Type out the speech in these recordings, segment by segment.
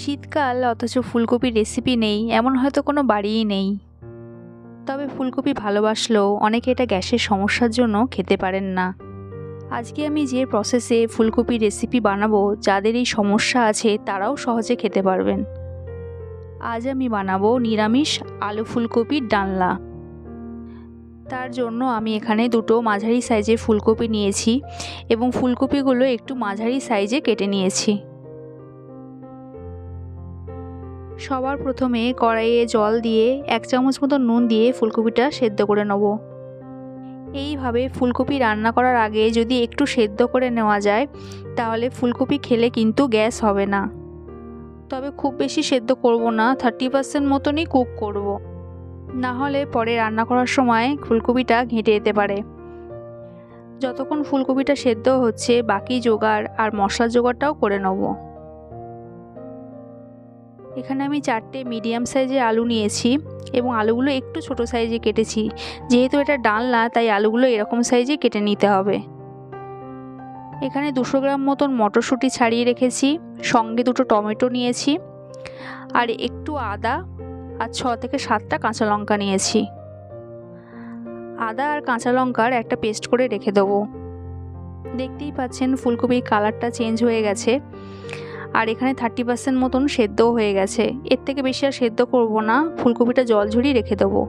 শীতকাল, অথচ ফুলকপির রেসিপি নেই, এমন হয়তো কোনো বাড়িই নেই। তবে ফুলকপি ভালোবাসলেও অনেকে এটা গ্যাসের সমস্যার জন্য খেতে পারেন না। আজকে আমি যে প্রসেসে ফুলকপির রেসিপি বানাবো, যাদের এই সমস্যা আছে, তারাও সহজে খেতে পারবেন। আজ আমি বানাবো নিরামিষ আলু ফুলকপির ডালনা। তার জন্য আমি এখানে দুটো মাঝারি সাইজের ফুলকপি নিয়েছি এবং ফুলকপিগুলো একটু মাঝারি সাইজে কেটে নিয়েছি। সবার প্রথমে কড়াইয়ে জল দিয়ে এক চামচ মতো নুন দিয়ে ফুলকপিটা সেদ্ধ করে নেব। এইভাবে ফুলকপি রান্না করার আগে যদি একটু সেদ্ধ করে নেওয়া যায়, তাহলে ফুলকপি খেলে কিন্তু গ্যাস হবে না। তবে খুব বেশি সেদ্ধ করব না, থার্টি পার্সেন্ট মতনই কুক করব। না হলে পরে রান্না করার সময় ফুলকপিটা ঘেঁটে যেতে পারে। যতক্ষণ ফুলকপিটা সেদ্ধ হচ্ছে, বাকি জোগাড় আর মশলা জোগাড়টাও করে নেব। এখানে আমি চারটে মিডিয়াম সাইজের আলু নিয়েছি এবং আলুগুলো একটু ছোট সাইজে কেটেছি। যেহেতু এটা ডালনা, তাই আলুগুলো এরকম সাইজে কেটে নিতে হবে। এখানে দুশো গ্রাম মতন মটরশুঁটি ছাড়িয়ে রেখেছি, সঙ্গে দুটো টমেটো নিয়েছি, আর একটু আদা আর ছ থেকে সাতটা কাঁচা লঙ্কা নিয়েছি। আদা আর কাঁচা লঙ্কার একটা পেস্ট করে রেখে দেবো। দেখতেই পাচ্ছেন, ফুলকপির কালারটা চেঞ্জ হয়ে গেছে। আর এখানে থার্টি পার্সেন্ট মতন সেদ্ধও হয়ে গেছে। এর থেকে বেশি আর সেদ্ধ করব না, ফুলকপিটা জল ঝরিয়ে রেখে দেবো।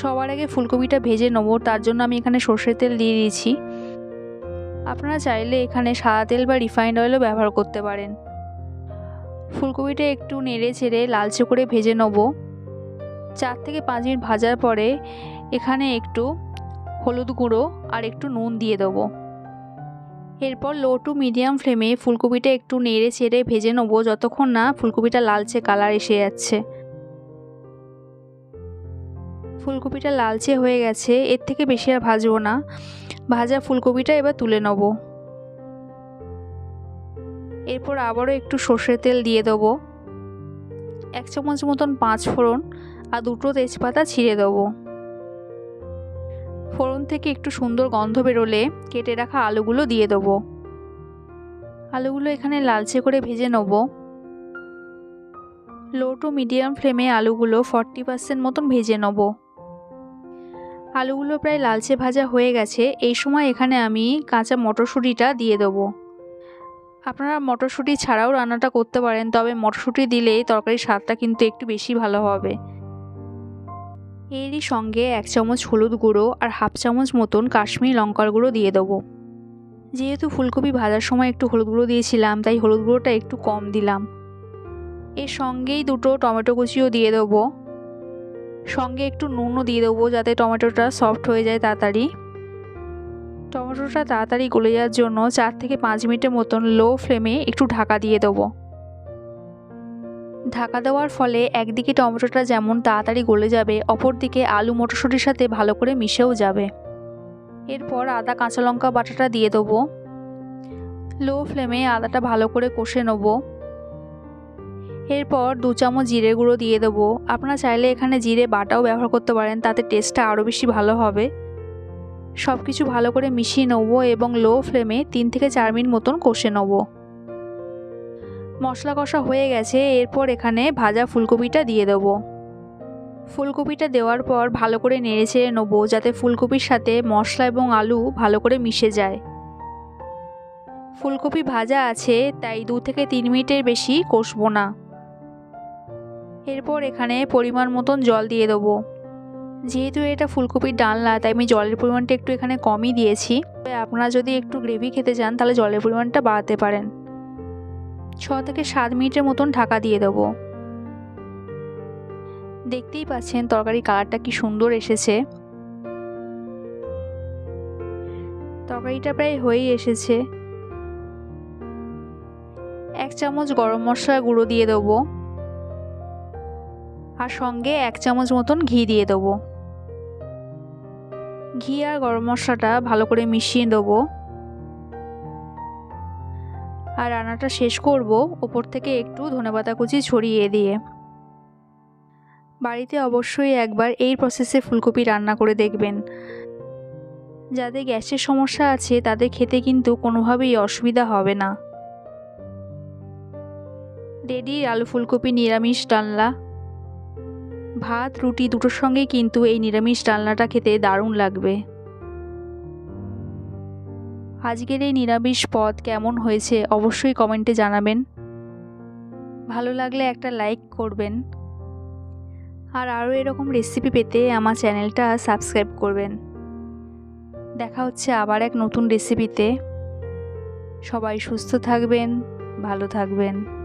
সবার আগে ফুলকপিটা ভেজে নেব, তার জন্য আমি এখানে সর্ষের তেল দিয়ে দিয়েছি। আপনারা চাইলে এখানে সাদা তেল বা রিফাইন্ড অয়েলও ব্যবহার করতে পারেন। ফুলকপিটা একটু নেড়ে চেড়ে লালচে করে ভেজে নেব। চার থেকে পাঁচ মিনিট ভাজার পরে এখানে একটু হলুদ গুঁড়ো আর একটু নুন দিয়ে দেবো। এরপর লো টু মিডিয়াম ফ্লেমে ফুলকপিটা একটু নেড়ে চেড়ে ভেজে নেব। যতক্ষণ না ফুলকপিটা লালচে কালার এসে যাচ্ছে। ফুলকপিটা লালচে হয়ে গেছে, এর থেকে বেশি আর ভাজবো না। ভাজা ফুলকপিটা এবার তুলে নেব। এরপর আবারও একটু সর্ষের তেল দিয়ে দেবো। এক চামচ মতন পাঁচ ফোড়ন আর দুটো তেজপাতা ছিঁড়ে দেবো। ফোড়ন থেকে একটু সুন্দর গন্ধ বেরোলে কেটে রাখা আলুগুলো দিয়ে দেবো। আলুগুলো এখানে লালচে করে ভেজে নেব। লো টু মিডিয়াম ফ্লেমে আলুগুলো ফর্টি পার্সেন্ট মতন ভেজে নেব। আলুগুলো প্রায় লালচে ভাজা হয়ে গেছে, এই সময় এখানে আমি কাঁচা মটরশুঁটিটা দিয়ে দেবো। আপনারা মটরশুঁটি ছাড়াও রান্নাটা করতে পারেন, তবে মটরশুঁটি দিলে তরকারির স্বাদটা কিন্তু একটু বেশি ভালো হবে। এরই সঙ্গে এক চামচ হলুদ গুঁড়ো আর হাফ চামচ মতন কাশ্মীরি লঙ্কার গুঁড়ো দিয়ে দেবো। যেহেতু ফুলকপি ভাজার সময় একটু হলুদ গুঁড়ো দিয়েছিলাম, তাই হলুদ গুঁড়োটা একটু কম দিলাম। এর সঙ্গেই দুটো টমেটো কুচিও দিয়ে দেবো। সঙ্গে একটু নুনও দিয়ে দেবো যাতে টমেটোটা সফট হয়ে যায় তাড়াতাড়ি। টমেটোটা তাড়াতাড়ি গলে যাওয়ার জন্য চার থেকে পাঁচ মিনিটের মতন লো ফ্লেমে একটু ঢাকা দিয়ে দেবো। ঢাকা দেওয়ার ফলে একদিকে টমেটোটা যেমন তাড়াতাড়ি গলে যাবে, অপরদিকে আলু মটরশুঁটির সাথে ভালো করে মিশেও যাবে। এরপর আদা, কাঁচা লঙ্কা বাটাটা দিয়ে দেবো। লো ফ্লেমে আদাটা ভালো করে কষে নেব। এরপর দু চামচ জিরে গুঁড়ো দিয়ে দেবো। আপনারা চাইলে এখানে জিরে বাটাও ব্যবহার করতে পারেন, তাতে টেস্টটা আরও বেশি ভালো হবে। সব কিছু ভালো করে মিশিয়ে নেব এবং লো ফ্লেমে তিন থেকে চার মিনিট মতন কষে নেব। মশলা কষা হয়ে গেছে, এরপর এখানে ভাজা ফুলকপিটা দিয়ে দেবো। ফুলকপিটা দেওয়ার পর ভালো করে নেড়ে চেড়ে নেব, যাতে ফুলকপির সাথে মশলা এবং আলু ভালো করে মিশে যায়। ফুলকপি ভাজা আছে, তাই দু থেকে তিন মিনিটের বেশি কষবো না। এরপর এখানে পরিমাণ মতন জল দিয়ে দেবো। যেহেতু এটা ফুলকপির ডালনা, তাই আমি জলের পরিমাণটা একটু এখানে কমই দিয়েছি। আপনারা যদি একটু গ্রেভি খেতে চান, তাহলে জলের পরিমাণটা বাড়াতে পারেন। ছ থেকে সাত মিনিটের মতন ঢাকা দিয়ে দেবো। দেখতেই পাচ্ছেন তরকারি কালারটা কি সুন্দর এসেছে। তরকারিটা প্রায় হয়েই এসেছে। এক চামচ গরম মশলা গুঁড়ো দিয়ে দেবো। আর সঙ্গে এক চামচ মতন ঘি দিয়ে দেবো। ঘি আর গরম মশলাটা ভালো করে মিশিয়ে দেবো। আর রান্নাটা শেষ করব, ওপর থেকে একটু ধনেপাতা কুচি ছড়িয়ে দিয়ে। বাড়িতে অবশ্যই একবার এই প্রসেসে ফুলকপি রান্না করে দেখবেন। যাদের গ্যাসের সমস্যা আছে, তাদের খেতে কিন্তু কোনোভাবেই অসুবিধা হবে না। রেডি আলু ফুলকপি নিরামিষ ডালনা ভাত, রুটি দুটোর সঙ্গেই কিন্তু এই নিরামিষ ডালনাটা খেতে দারুণ লাগবে। আজকের এই নিরামিষ পদ কেমন হয়েছে অবশ্যই কমেন্টে জানাবেন। ভালো লাগলে একটা লাইক করবেন। আর আরও এরকম রেসিপি পেতে আমার চ্যানেলটা সাবস্ক্রাইব করবেন। দেখা হচ্ছে আবার এক নতুন রেসিপিতে। সবাই সুস্থ থাকবেন, ভালো থাকবেন।